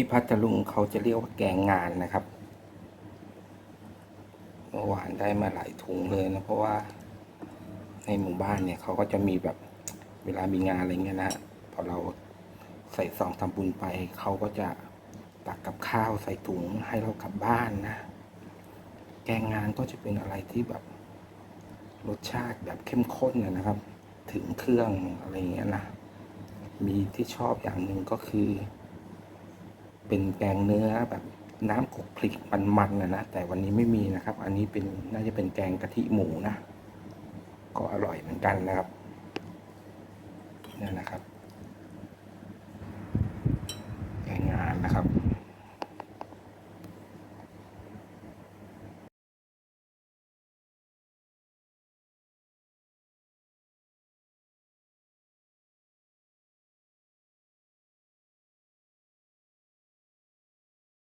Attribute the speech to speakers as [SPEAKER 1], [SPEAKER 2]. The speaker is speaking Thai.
[SPEAKER 1] ที่พัทลุงเขาจะเรียกว่าแกงงานนะครับเมื่อวานได้มาหลายถุงเลยนะเพราะว่าในหมู่บ้านเนี่ยเขาก็จะมีแบบเวลามีงานอะไรเงี้ยนะพอเราใส่ซองทำบุญไปเขาก็จะตักกับข้าวใส่ถุงให้เรากลับบ้านนะ แกงงานก็จะเป็นอะไรที่แบบรสชาติแบบเข้มข้นนะนะครับ ถึงเครื่องอะไรเงี้ยนะ มีที่ชอบอย่างหนึ่งก็คือ เป็นแกงเนื้อแบบน้ำขกพริกมันๆนะนะแต่วันนี้ไม่มีนะครับ อันนี้เป็นน่าจะเป็นแกงกะทิหมูนะ ก็อร่อยเหมือนกันนะครับนี่นะครับ แกงงานนะครับ